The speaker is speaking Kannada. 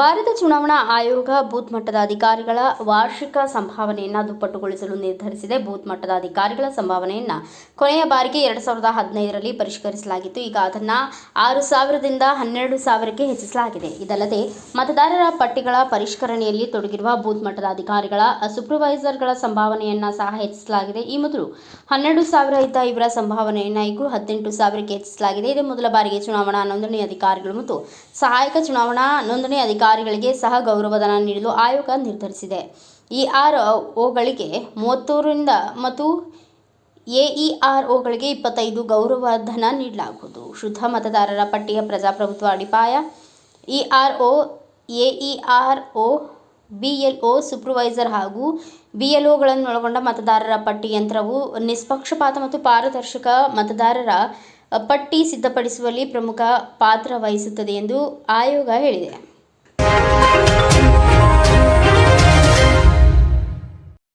ಭಾರತ ಚುನಾವಣಾ ಆಯೋಗ ಬೂತ್ ಮಟ್ಟದ ಅಧಿಕಾರಿಗಳ ವಾರ್ಷಿಕ ಸಂಭಾವನೆಯನ್ನು ದುಪ್ಪಟ್ಟುಗೊಳಿಸಲು ನಿರ್ಧರಿಸಿದೆ. ಬೂತ್ ಮಟ್ಟದ ಅಧಿಕಾರಿಗಳ ಸಂಭಾವನೆಯನ್ನು ಕೊನೆಯ ಬಾರಿಗೆ ಎರಡು ಸಾವಿರದ ಹದಿನೈದರಲ್ಲಿ ಪರಿಷ್ಕರಿಸಲಾಗಿತ್ತು. ಈಗ ಅದನ್ನು ಆರು ಸಾವಿರದಿಂದ ಹನ್ನೆರಡು ಸಾವಿರಕ್ಕೆ ಹೆಚ್ಚಿಸಲಾಗಿದೆ. ಇದಲ್ಲದೆ ಮತದಾರರ ಪಟ್ಟಿಗಳ ಪರಿಷ್ಕರಣೆಯಲ್ಲಿ ತೊಡಗಿರುವ ಬೂತ್ ಮಟ್ಟದ ಅಧಿಕಾರಿಗಳ ಸೂಪರ್ವೈಸರ್ಗಳ ಸಂಭಾವನೆಯನ್ನು ಸಹ ಹೆಚ್ಚಿಸಲಾಗಿದೆ. ಈ ಮೊದಲು ಹನ್ನೆರಡು ಸಾವಿರ ಇದ್ದ ಇವರ ಸಂಭಾವನೆಯನ್ನು ಈಗ ಹದಿನೆಂಟು ಸಾವಿರಕ್ಕೆ ಹೆಚ್ಚಿಸಲಾಗಿದೆ. ಇದೇ ಮೊದಲ ಬಾರಿಗೆ ಚುನಾವಣಾ ನೋಂದಣಿ ಅಧಿಕಾರಿಗಳು ಮತ್ತು ಸಹಾಯಕ ಚುನಾವಣಾ ನೋಂದಣಿ ಅಧಿಕಾರಿಗಳಿಗೆ ಸಹ ಗೌರವಧನ ನೀಡಲು ಆಯೋಗ ನಿರ್ಧರಿಸಿದೆ. ಈ ಆರ್ ಒಗಳಿಗೆ ಮೂವತ್ತೂರರಿಂದ ಮತ್ತು ಎಇಆರ್ ಒಗಳಿಗೆ ಇಪ್ಪತ್ತೈದು ಗೌರವಧನ ನೀಡಲಾಗುವುದು. ಶುದ್ಧ ಮತದಾರರ ಪಟ್ಟಿಯ ಪ್ರಜಾಪ್ರಭುತ್ವ ಅಡಿಪಾಯ E R O AER O BLO supervisor ಹಾಗೂ ಬಿ ಎಲ್ ಒಳಗೊಂಡ ಮತದಾರರ ಪಟ್ಟಿ ಯಂತ್ರವು ನಿಷ್ಪಕ್ಷಪಾತ ಮತ್ತು ಪಾರದರ್ಶಕ ಮತದಾರರ ಪಟ್ಟಿ ಸಿದ್ಧಪಡಿಸುವಲ್ಲಿ ಪ್ರಮುಖ ಪಾತ್ರ ವಹಿಸುತ್ತದೆ ಎಂದು ಆಯೋಗ ಹೇಳಿದೆ. Música